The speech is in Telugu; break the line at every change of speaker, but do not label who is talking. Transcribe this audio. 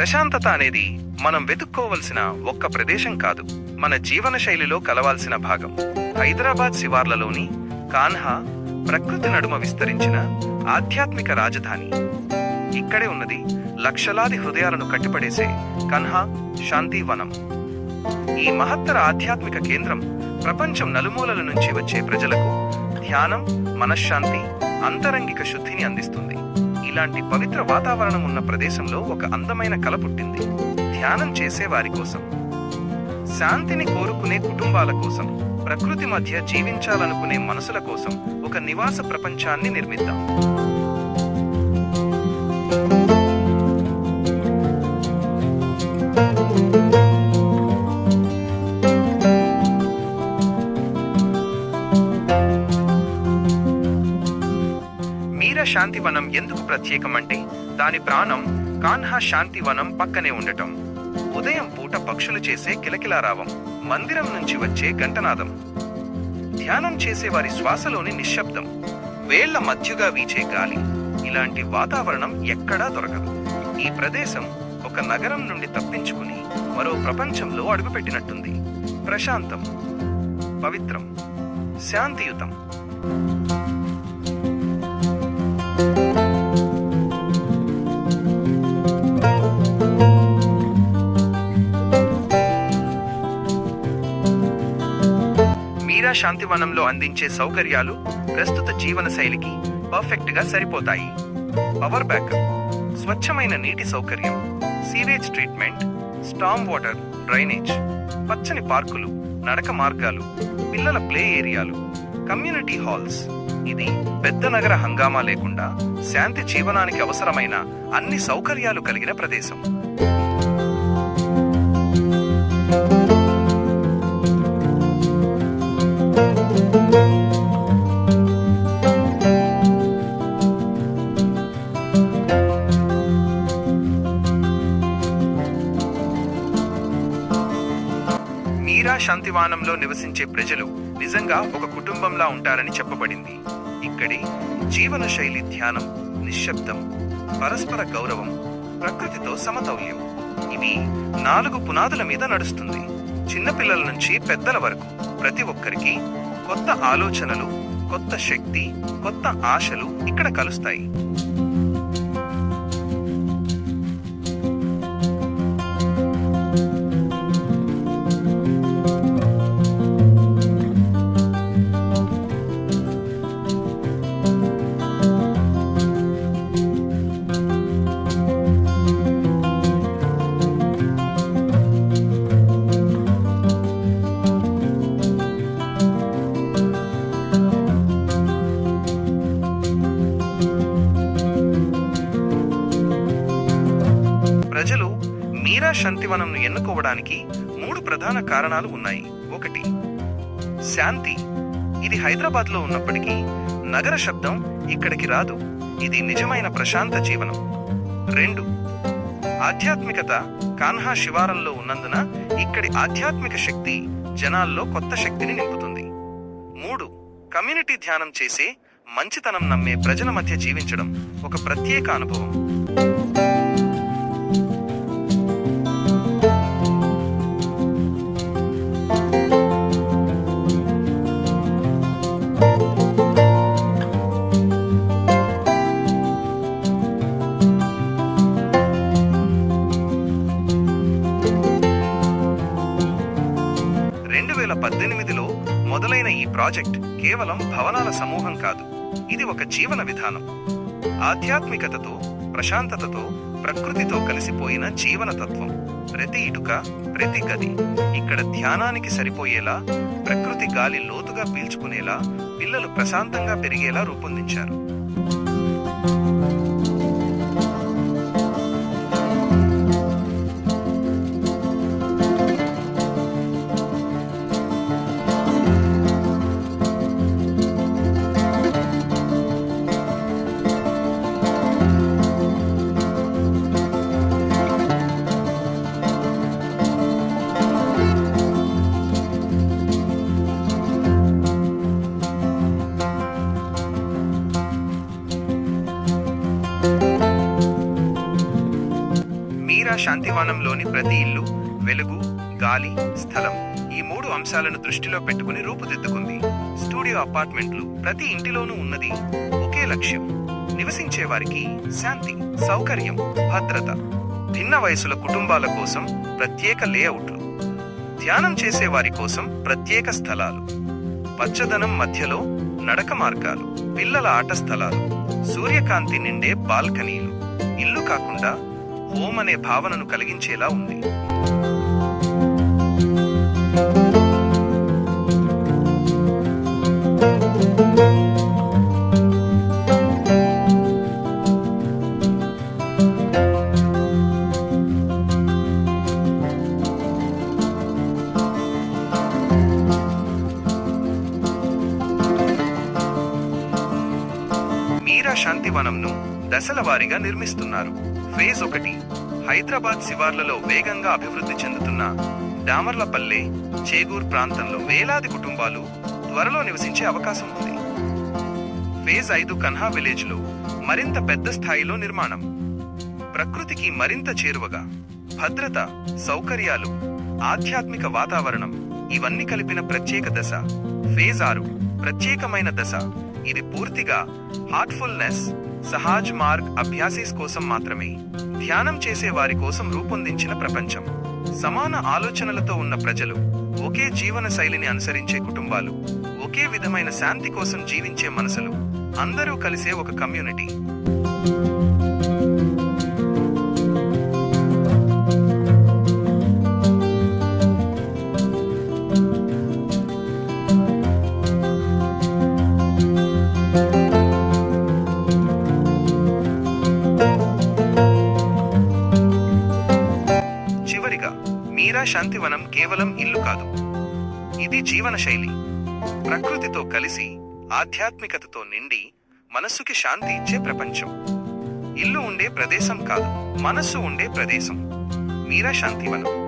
ప్రశాంతత అనేది మనం వెతుక్కోవలసిన ఒక్క ప్రదేశం కాదు. మన జీవన శైలిలో కలవాల్సిన భాగం. హైదరాబాద్ శివార్లలోని కాన్హా ప్రకృతి నడుమ విస్తరించిన ఆధ్యాత్మిక రాజధాని. ఇక్కడే ఉన్నది లక్షలాది హృదయాలను కట్టిపడేసే కన్హా శాంతివనం. ఈ మహత్తర ఆధ్యాత్మిక కేంద్రం ప్రపంచం నలుమూలల నుంచి వచ్చే ప్రజలకు ధ్యానం మనశ్శాంతి అంతరంగిక శుద్ధిని అందిస్తుంది. ఇలాంటి పవిత్ర వాతావరణం ఉన్న ప్రదేశంలో ఒక అందమైన కల పుట్టింది. ధ్యానం చేసే వారి కోసం. శాంతిని కోరుకునే కుటుంబాల కోసం. ప్రకృతి మధ్య జీవించాలనుకునే మనసుల కోసం ఒక నివాస ప్రపంచాన్ని నిర్మిద్దాం. మీరా శాంతివనం ఎందుకు ప్రత్యేకం అంటే దాని ప్రాణం కాన్హా శాంతివనం పక్కనే ఉండటం. ఉదయం పూట పక్షులు చేసే కిలకిలారావం మందిరం నుంచి వచ్చే గంటనాదం ధ్యానం చేసే వారి శ్వాసలోని నిశ్శబ్దం. వేళ్ళ మధ్యగా వీచే గాలి. ఇలాంటి వాతావరణం ఎక్కడా దొరకదు. ఈ ప్రదేశం ఒక నగరం నుండి తప్పించుకుని మరో ప్రపంచంలో అడుగుపెట్టినట్టుంది. ప్రశాంతం పవిత్రం శాంతియుతం. మీరా శాంతివనంలో అందించే సౌకర్యాలు ప్రస్తుత జీవన శైలికి పర్ఫెక్ట్గా సరిపోతాయి. పవర్ బ్యాకప్ స్వచ్ఛమైన నీటి సౌకర్యం sewage treatment storm water drainage పచ్చని పార్కులు నడక మార్గాలు పిల్లల ప్లే ఏరియాలు కమ్యూనిటీ హాల్స్ ఇది పెద్ద నగర హంగామా లేకుండా శాంతి జీవనానికి అవసరమైన అన్ని సౌకర్యాలు కలిగిన ప్రదేశం. తీరా శాంతివానంలో నివసించే ప్రజలు నిజంగా ఒక కుటుంబంలా ఉంటారని చెప్పబడింది. ఇక్కడి జీవన శైలి ధ్యానం నిశ్శబ్దం పరస్పర గౌరవం ప్రకృతితో సమతౌల్యం. ఇవి నాలుగు పునాదుల మీద నడుస్తుంది. చిన్నపిల్లల నుంచి పెద్దల వరకు ప్రతి ఒక్కరికి కొత్త ఆలోచనలు కొత్త శక్తి కొత్త ఆశలు ఇక్కడ కలుస్తాయి. ప్రజలు మీరా శాంతివనంను ఎన్నుకోవడానికి మూడు ప్రధాన కారణాలు ఉన్నాయి. ఒకటి శాంతి. ఇది హైదరాబాద్లో ఉన్నప్పటికీ నగర శబ్దం ఇక్కడికి రాదు. ఇది నిజమైన ప్రశాంత జీవనం. రెండు ఆధ్యాత్మికత కాన్హా శివారంలో ఉన్నందున ఇక్కడి ఆధ్యాత్మిక శక్తి జనాల్లో కొత్త శక్తిని నింపుతుంది. మూడు కమ్యూనిటీ ధ్యానం చేసే మంచితనం నమ్మే ప్రజల మధ్య జీవించడం ఒక ప్రత్యేక అనుభవం. ప్రాజెక్ట్ కేవలం భవనాల సమూహం కాదు. ఇది ఒక జీవన విధానం. ఆధ్యాత్మికతతో ప్రశాంతతతో ప్రకృతితో కలిసిపోయిన జీవన తత్వం. ప్రతి ఇటుక ప్రతి గది ఇక్కడ ధ్యానానికి సరిపోయేలా ప్రకృతి గాలి లోతుగా పీల్చుకునేలా పిల్లలు ప్రశాంతంగా పెరిగేలా రూపొందించారు. శాంతివనంలోని ప్రతి ఇల్లు వెలుగు గాలి స్థలం ఈ మూడు అంశాలను దృష్టిలో పెట్టుకుని రూపుదిద్దుకుంది. స్టూడియో అపార్ట్మెంట్లు ప్రతి ఇంటిలోనూ ఉన్నది. ఒకే లక్ష్యం నివసించే వారికి శాంతి సౌకర్యం భద్రత. భిన్న వయసుల కుటుంబాల కోసం ప్రత్యేక లేఅవుట్లు. ధ్యానం చేసే వారి కోసం ప్రత్యేక స్థలాలు. పచ్చదనం మధ్యలో నడక మార్గాలు పిల్లల ఆట స్థలాలు. సూర్యకాంతి నిండే బాల్కనీలు. ఇల్లు కాకుండా ఓం అనే భావనను కలిగించేలా ఉంది. మీరా శాంతివనంను దశల వారీగా నిర్మిస్తున్నారు. ఫేజ్ ఒకటి హైదరాబాద్ శివార్లలో వేగంగా అభివృద్ధి చెందుతున్న డామర్లపల్లె చేగూర్ ప్రాంతంలో వేలాది కుటుంబాలు త్వరలో నివసించే అవకాశం ఉంది. ఫేజ్ ఐదు కన్హా విలేజ్లో మరింత పెద్ద స్థాయిలో నిర్మాణం. ప్రకృతికి మరింత చేరువగా భద్రత సౌకర్యాలు ఆధ్యాత్మిక వాతావరణం ఇవన్నీ కలిపిన ప్రత్యేక దశ. ఫేజ్ ఆరు ప్రత్యేకమైన దశ. ఇది పూర్తిగా హార్ట్ఫుల్నెస్ సహాజ్ మార్గ్ అభ్యాసీస్ కోసం మాత్రమే. ధ్యానం చేసే వారి కోసం రూపొందించిన ప్రపంచం. సమాన ఆలోచనలతో ఉన్న ప్రజలు ఒకే జీవన శైలిని అనుసరించే కుటుంబాలు ఒకే విధమైన శాంతి కోసం జీవించే మనసులు అందరూ కలిసే ఒక కమ్యూనిటీ. శాంతివనం కేవలం ఇల్లు కాదు. ఇది జీవన శైలి ప్రకృతితో కలిసి ఆధ్యాత్మికతతో నిండి మనస్సుకి శాంతి ఇచ్చే ప్రపంచం. ఇల్లు ఉండే ప్రదేశం కాదు మనస్సు ఉండే ప్రదేశం. మీరా శాంతివనం.